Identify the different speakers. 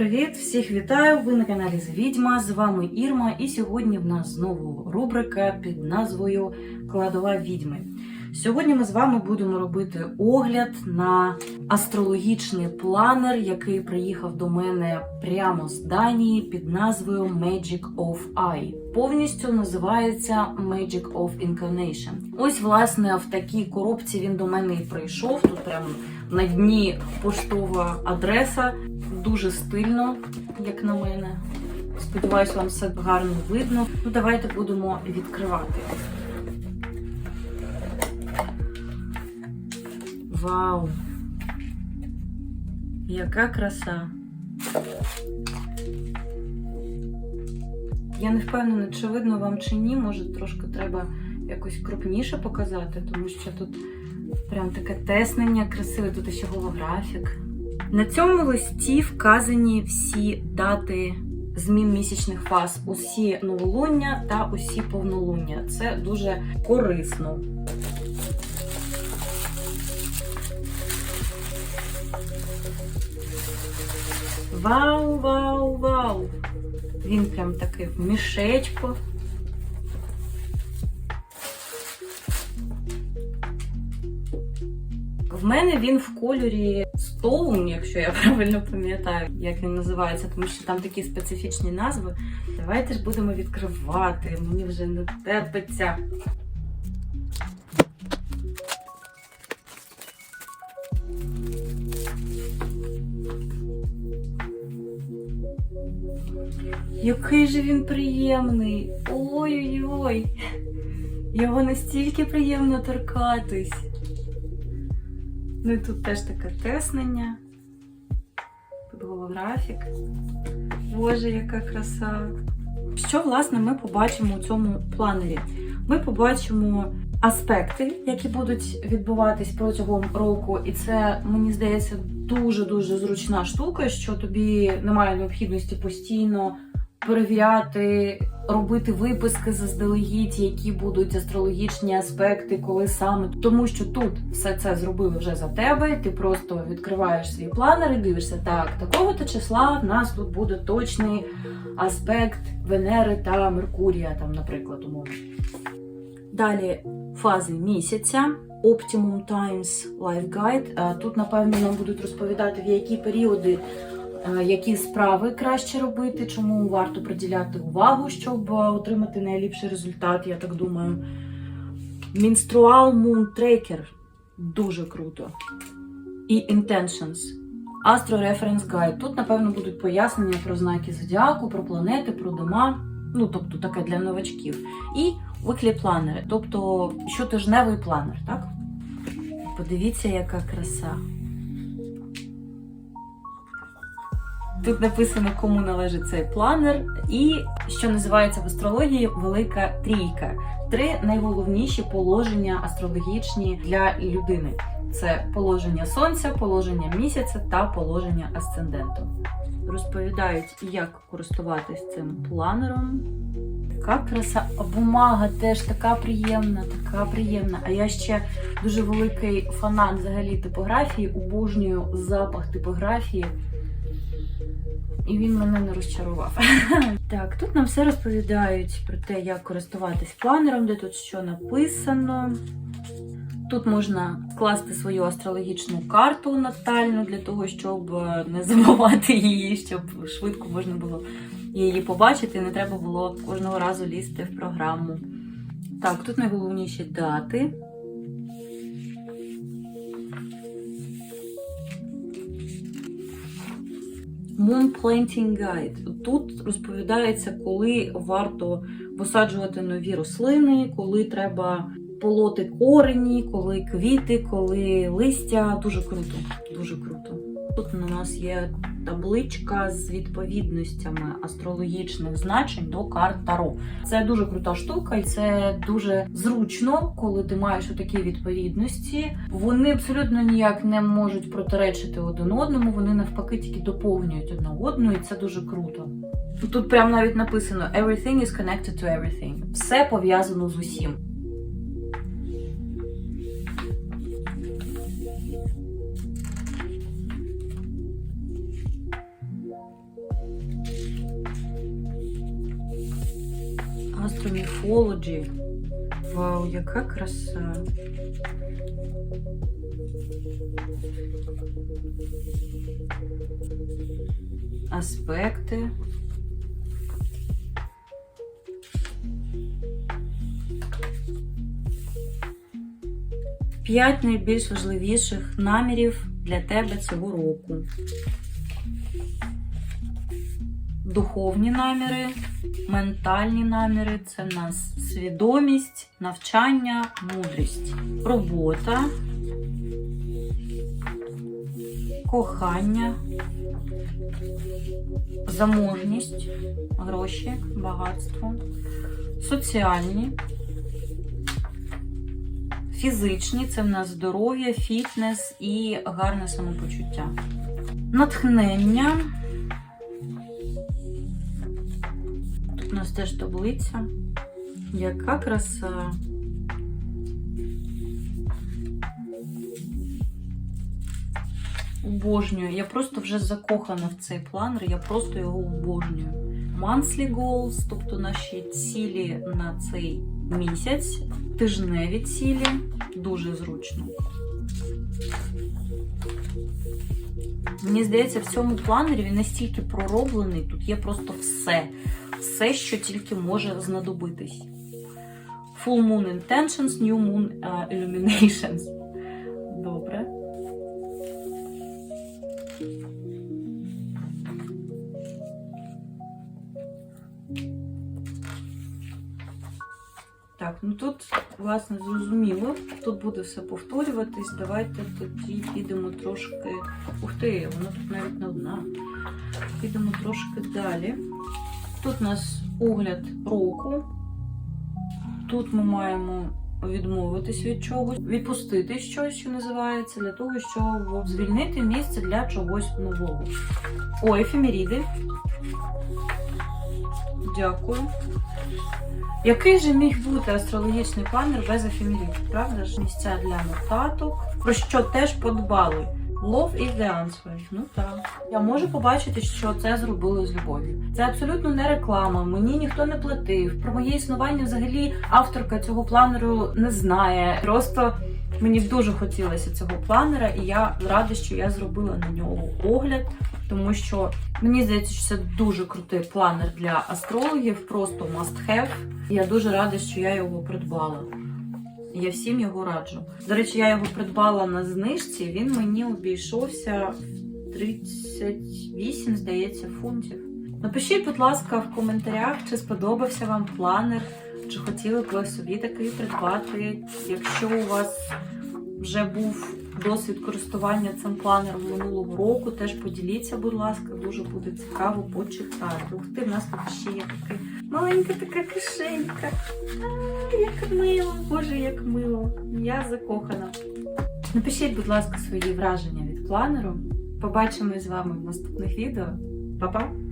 Speaker 1: привіт! Всіх вітаю! Ви на каналі Відьма. З вами Ірма, і сьогодні в нас знову рубрика під назвою Кладова відьми. Сьогодні ми з вами будемо робити огляд на астрологічний планер, який приїхав до мене прямо з Данії під назвою Magic of Eye. Повністю називається Magic of Incarnation. Ось, власне, в такій коробці він до мене і прийшов. Тут прямо на дні поштова адреса. Дуже стильно, як на мене. Сподіваюсь, вам все гарно видно. Ну, давайте будемо відкривати. Вау! Яка краса! Я не впевнена, чи видно вам чи ні. Може, трошки треба якось крупніше показати, тому що тут прям таке теснення красиве, тут ще голографік. На цьому листі вказані всі дати змін місячних фаз, усі новолуння та усі повнолуння. Це дуже корисно. Вау, вау, вау! Він прям такий в мішечку. В мене він в кольорі Stone, якщо я правильно пам'ятаю, як він називається, тому що там такі специфічні назви. Давайте ж будемо відкривати. Мені вже не терпиться. Який же він приємний! Ой-ой-ой! Його настільки приємно торкатись. Ну і тут теж таке теснення. Тут голографік. Боже, яка краса! Що, власне, ми побачимо у цьому планері? Ми побачимо аспекти, які будуть відбуватись протягом року, і це, мені здається, дуже-дуже зручна штука, що тобі немає необхідності постійно перевіряти, робити виписки заздалегідь, які будуть астрологічні аспекти, коли саме. Тому що тут все це зробили вже за тебе. Ти просто відкриваєш свій планер і дивишся, так, такого-то числа в нас тут буде точний аспект Венери та Меркурія, там, наприклад, умовно. Далі фази місяця. Optimum Times Life Guide. Е, Тут, напевно, нам будуть розповідати, в які періоди які справи краще робити, чому варто приділяти увагу, щоб е, отримати найліпший результат, я так думаю. Menstrual Moon Tracker дуже круто. І Intentions. Astro Reference Guide. Тут, напевно, будуть пояснення про знаки зодіаку, про планети, про дома. Ну, тобто, таке для новачків. І weekly планери, тобто щотижневий планер, так? Подивіться, яка краса. Тут написано, кому належить цей планер, і що називається в астрології велика трійка. Три найголовніші положення астрологічні для людини: це положення сонця, положення місяця та положення асценденту. Розповідають, як користуватись цим планером. Така краса, а бумага теж така приємна, така приємна. А я ще дуже великий фанат взагалі типографії, обожнюю запах типографії. І він мене не розчарував. Так, тут нам все розповідають про те, як користуватись планером, де тут що написано. Тут можна скласти свою астрологічну карту натальну для того, щоб не забувати її, щоб швидко можна було її побачити, не треба було кожного разу лізти в програму. Так, тут найголовніші дати. Moon Planting Guide. Тут розповідається, коли варто посаджувати нові рослини, коли треба полоти корені, коли квіти, коли листя. Дуже круто. Дуже круто. Тут у нас є табличка з відповідностями астрологічних значень до карт Таро. Це дуже крута штука, і це дуже зручно, коли ти маєш такі відповідності. Вони абсолютно ніяк не можуть протиречити один одному. Вони навпаки тільки доповнюють одне одну, і це дуже круто. Тут прям навіть написано Everything is connected to everything. Все пов'язано з усім. Symbology. Вау, яка краса. Аспекти. П'ять найбільш важливіших намірів для тебе цього року. Духовні наміри, ментальні наміри це в нас свідомість, навчання, мудрість, робота, кохання, заможність, гроші, багатство, соціальні, фізичні це в нас здоров'я, фітнес і гарне самопочуття. Натхнення. нас теж таблиця. Яка краса. Обожнюю. Я просто вже закохана в цей планер, я просто його обожнюю. Monthly goals, тобто наші цілі на цей місяць, Тижневі цілі, дуже зручно. Мені здається, в цьому планері він настільки пророблений, тут є просто все. Все, що тільки може знадобитись. Full Moon Intentions, New Moon е, Illuminations. Добре. Ну тут, власне, зрозуміло. Тут буде все повторюватись. Давайте тоді підемо трошки. Ух ти, вона тут навіть не одна. Підемо трошки далі. Тут у нас огляд року. Тут ми маємо відмовитись від чогось, відпустити щось, що називається, для того, щоб звільнити місце для чогось нового. О, ефемеріди. Дякую. Який же міг бути астрологічний планер без ефемерів? Правда ж? Місця для нотаток, про що теж подбали. Love is the answer. Ну так. Я можу побачити, що це зробили з любов'ю. Це абсолютно не реклама. Мені ніхто не платив. Про моє існування взагалі авторка цього планеру не знає. Просто мені дуже хотілося цього планера, і я рада, що я зробила на нього огляд, тому що мені здається, що це дуже крутий планер для астрологів, просто must have. Я дуже рада, що я його придбала. Я всім його раджу. До речі, я його придбала на знижці. Він мені обійшовся в 38, здається, фунтів. Напишіть, будь ласка, в коментарях, чи сподобався вам планер, чи хотіли б ви собі такий придбати. Якщо у вас вже був досвід користування цим планером минулого року, теж поділіться, будь ласка, дуже буде цікаво почитати. Ух ти, в нас тут ще є такий маленька така кишенька. А, як мило, боже, як мило. Я закохана. Напишіть, будь ласка, свої враження від планеру. Побачимось з вами в наступних відео. Па-па!